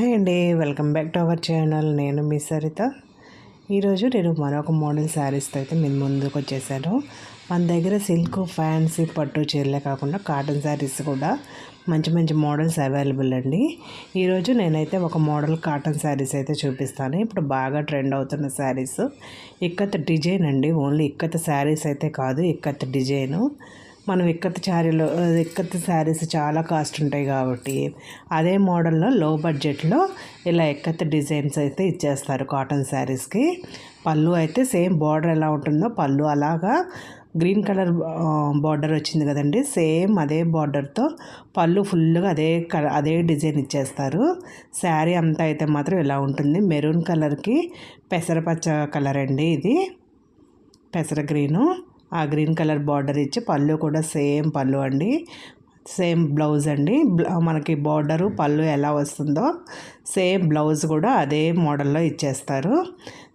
Hi అండి welcome back to our channel. నేను మీ సరిత. ఈరోజు నేను మరొక మోడల్ శారీస్తో అయితే మీ ముందుకు వచ్చేసాను. మన దగ్గర సిల్క్ ఫ్యాన్సీ పట్టు చీరలే కాకుండా కాటన్ శారీస్ కూడా మంచి మంచి మోడల్స్ అవైలబుల్ అండి. ఈరోజు నేనైతే ఒక మోడల్ కాటన్ శారీస్ అయితే చూపిస్తాను. ఇప్పుడు బాగా ట్రెండ్ అవుతున్న శారీస్. ఇక్కత డిజైన్ అండి ఓన్లీ ఇక్కత శారీస్ అయితే కాదు ఇక్కత డిజైను. మనం ఇక్కత్ శారీలో ఇక్కత్ శారీస్ చాలా కాస్ట్ ఉంటాయి కాబట్టి అదే మోడల్లో లో బడ్జెట్లో ఇలా ఎక్కత్ డిజైన్స్ అయితే ఇచ్చేస్తారు కాటన్ శారీస్కి. పళ్ళు అయితే సేమ్ బార్డర్ ఎలా ఉంటుందో పళ్ళు అలాగా గ్రీన్ కలర్ బార్డర్ వచ్చింది కదండి సేమ్ అదే బార్డర్తో పళ్ళు ఫుల్గా అదే కలర్ అదే డిజైన్ ఇచ్చేస్తారు. శారీ అంతా అయితే మాత్రం ఇలా ఉంటుంది. మెరూన్ కలర్కి పెసరపచ్చ కలర్ అండి ఇది పెసర గ్రీను. ఆ గ్రీన్ కలర్ బార్డర్ ఇచ్చి పళ్ళు కూడా సేమ్ పళ్ళు అండి. సేమ్ బ్లౌజ్ అండి. మనకి బార్డరు పళ్ళు ఎలా వస్తుందో సేమ్ బ్లౌజ్ కూడా అదే మోడల్లో ఇచ్చేస్తారు.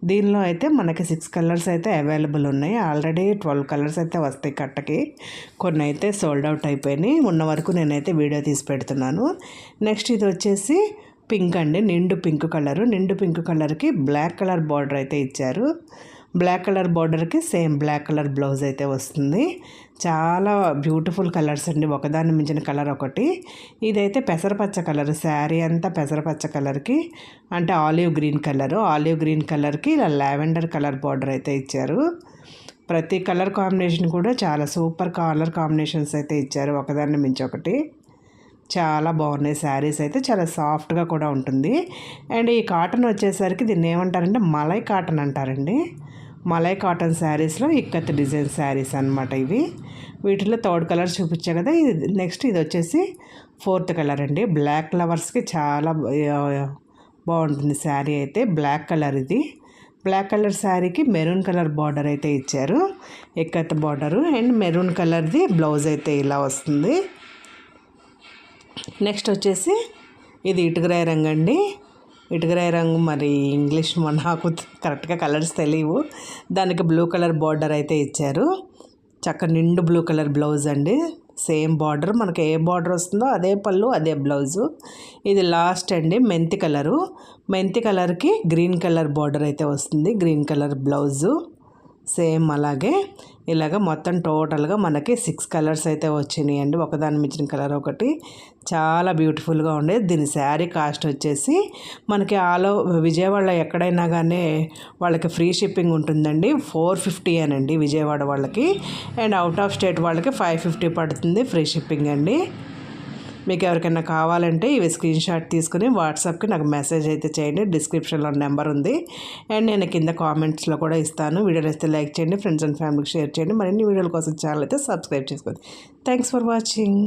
దీనిలో అయితే మనకి సిక్స్ కలర్స్ అయితే అవైలబుల్ ఉన్నాయి. ఆల్రెడీ ట్వెల్వ్ కలర్స్ అయితే వస్తాయి కట్టకి. కొన్ని అయితే సోల్డ్ అవుట్ అయిపోయినాయి. ఉన్న వరకు నేనైతే వీడియో తీసి పెడుతున్నాను. నెక్స్ట్ ఇది వచ్చేసి పింక్ అండి. నిండు పింక్ కలరు. నిండు పింక్ కలర్కి బ్లాక్ కలర్ బార్డర్ అయితే ఇచ్చారు. బ్లాక్ కలర్ బార్డర్కి సేమ్ బ్లాక్ కలర్ బ్లౌజ్ అయితే వస్తుంది. చాలా బ్యూటిఫుల్ కలర్స్ అండి. ఒకదాన్ని మించిన కలర్ ఒకటి. ఇదైతే పెసరపచ్చ కలర్. శారీ అంతా పెసరపచ్చ కలర్కి అంటే olive green colour. Olive green కలర్కి ఇలా లావెండర్ కలర్ బార్డర్ అయితే ఇచ్చారు. ప్రతి కలర్ కాంబినేషన్ కూడా చాలా సూపర్ కలర్ కాంబినేషన్స్ అయితే ఇచ్చారు. ఒకదాన్ని మించి ఒకటి. చాలా బాగున్నాయి. శారీస్ అయితే చాలా సాఫ్ట్గా కూడా ఉంటుంది. అండ్ ఈ కాటన్ వచ్చేసరికి దీన్ని ఏమంటారంటే మలై కాటన్ అంటారండి. మలై కాటన్ శారీస్లో ఇక్కత్ డిజైన్ శారీస్ అనమాట ఇవి. వీటిలో థర్డ్ కలర్ చూపించా కదా ఇది నెక్స్ట్ ఇది వచ్చేసి ఫోర్త్ కలర్ అండి. బ్లాక్ ఫ్లవర్స్కి చాలా బాగుంటుంది శారీ అయితే బ్లాక్ కలర్ ఇది. బ్లాక్ కలర్ శారీకి మెరూన్ కలర్ బార్డర్ అయితే ఇచ్చారు ఎక్కత్ బార్డరు. అండ్ మెరూన్ కలర్ది బ్లౌజ్ అయితే ఇలా వస్తుంది. నెక్స్ట్ వచ్చేసి ఇది ఇటుకరాయి రంగు అండి. ఇటుకరాయి రంగు మరి ఇంగ్లీష్ నాకు కరెక్ట్గా కలర్స్ తెలియవు. దానికి బ్లూ కలర్ బార్డర్ అయితే ఇచ్చారు. చక్క నిండు బ్లూ కలర్ బ్లౌజ్ అండి. Same border. మనకి ఏ బార్డర్ వస్తుందో అదే పళ్ళు అదే బ్లౌజు. ఇది లాస్ట్ అండి మెంతి కలరు. మెంతి కలర్కి గ్రీన్ కలర్ బార్డర్ అయితే వస్తుంది గ్రీన్ కలర్ బ్లౌజు. సేమ్ అలాగే ఇలాగ మొత్తం టోటల్గా మనకి సిక్స్ కలర్స్ అయితే వచ్చినాయి అండి ఒకదాని మించిన కలర్ ఒకటి. చాలా బ్యూటిఫుల్గా ఉండేది. దీని శారీ కాస్ట్ వచ్చేసి మనకి ఆల్ విజయవాడలో ఎక్కడైనా కానీ వాళ్ళకి ఫ్రీ షిప్పింగ్ ఉంటుందండి. ఫోర్ ఫిఫ్టీ అనండి విజయవాడ వాళ్ళకి. అండ్ అవుట్ ఆఫ్ స్టేట్ వాళ్ళకి ఫైవ్ ఫిఫ్టీ పడుతుంది ఫ్రీ షిప్పింగ్ అండి. మీకు ఎవరికైనా కావాలంటే ఇవి స్క్రీన్ షాట్ తీసుకుని వాట్సాప్కి నాకు మెసేజ్ అయితే చేయండి. డిస్క్రిప్షన్లో నెంబర్ ఉంది. అండ్ నేను కింద కామెంట్స్లో కూడా ఇస్తాను. వీడియోలు అయితే లైక్ చేయండి ఫ్రెండ్స్ అండ్ ఫ్యామిలీకి షేర్ చేయండి. మరిన్ని వీడియోల కోసం ఛానల్ అయితే సబ్స్క్రైబ్ చేసుకోండి. Thanks for watching.